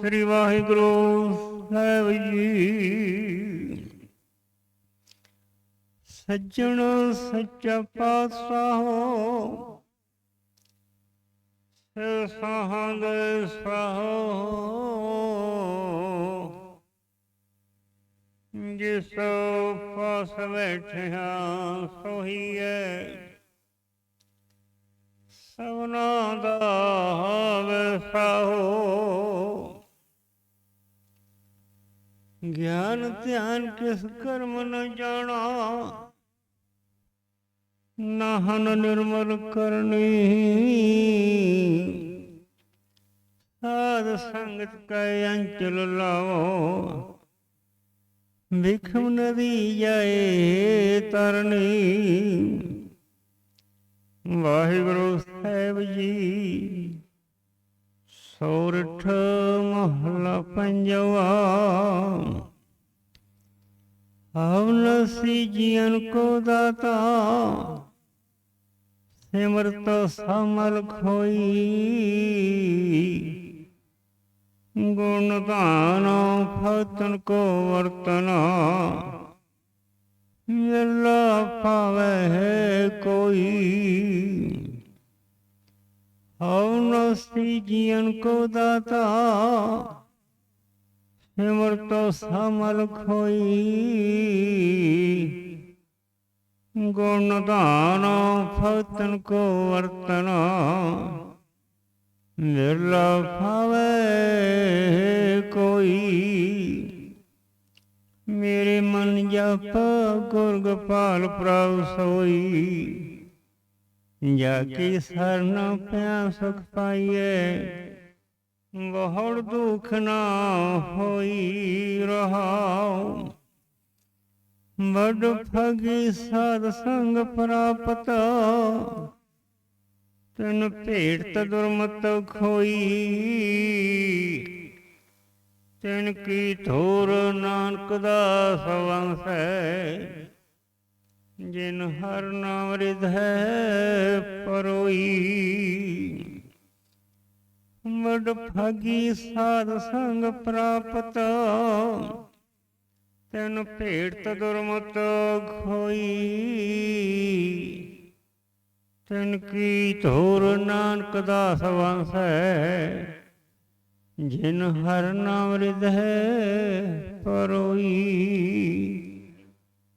ਸ੍ਰੀ ਵਾਹਿਗੁਰੂ ਸਾਹਿਬ ਜੀ ਸੱਜਣ ਸੱਚਾ ਪਾਤਸ਼ਾਹ ਸੇ ਸਾਹੰਗ ਸਾਹੋ ਜਿਸ ਪਾਸ ਬੈਠਿਆ ਸੋਹੀਏ ਸਭਨਾ ਦਾ ਵਸਾਹੋ ਗਿਆਨ ਧਿਆਨ ਕਿਸ ਕਰਮ ਨ ਜਾਣਾ? ਨਾਹਨ ਨਿਰਮਲ ਕਰਨੀ। ਸਾਧ ਸੰਗਤ ਕੈ ਅੰਚਲ ਲਾਓ। ਵਿਖਮ ਨਦੀ ਜਾਏ ਤਰਨੀ। ਵਾਹਿਗੁਰੂ ਸਾਹਿਬ ਜੀ ਸੋਰਠ ਮਹਲਾ ਪੰਜਵਾ। ਅਵਨਸੀ ਜੀਵਨ ਕੋ ਦਾਤਾ, ਸਿਮਰਤ ਸਮਲ ਖੋਈ। ਗੁਣ ਧਾਨ ਫਤਨ ਕੋ ਵਰਤਨਾ ਮਿਲਾ ਪਾਵੇ ਕੋਈ। ਅਵਨਸੀ ਜੀਵਨ ਕੋ ਦਾਤਾ, ਸਿਮਰਤੋ ਸਮਲ ਖੋਈ। ਗੁਣ ਧਾਨ ਫਤਨ ਕੋ ਵਰਤਨਾ ਨਿਰਲਾ ਭਾਵੇ ਕੋਈ। ਮੇਰੇ ਮਨ ਜਪ ਗੁਰਗਪਾਲ ਪ੍ਰਭ ਸੋਈ। ਜਾ ਕੀ ਸਰਨ ਪਿਆ ਸੁਖ ਪਾਈਏ ਬਹੁੜ ਦੁਖ ਨਾ ਹੋਈ ਰਹਾਉ ਬੜ ਫਗੀ ਸਾਧ ਸੰਗ ਪ੍ਰਾਪਤ ਤਨ ਭੇਟ ਦੁਰਮਤ ਖੋਈ ਤਨ ਕੀ ਥੋਰ ਨਾਨਕ ਦਾ ਸਵੰਸ ਹੈ ਜਿਨ ਹਰ ਨਾਮ ਰਿਧੈ ਪਰੋਈ। ਵਡ ਫਗੀ ਸਾਧ ਸੰਗ ਪ੍ਰਾਪਤ, ਤੈਨ ਭੇਟ ਦੁਰਮਤ ਖੋਈ। ਤੈਨ ਕੀ ਧੂਰ ਨਾਨਕ ਦਾ ਸਵੰਸੈ ਜਿਨ ਹਰ ਨਾਮ ਰਿਧੈ ਪਰੋਈ।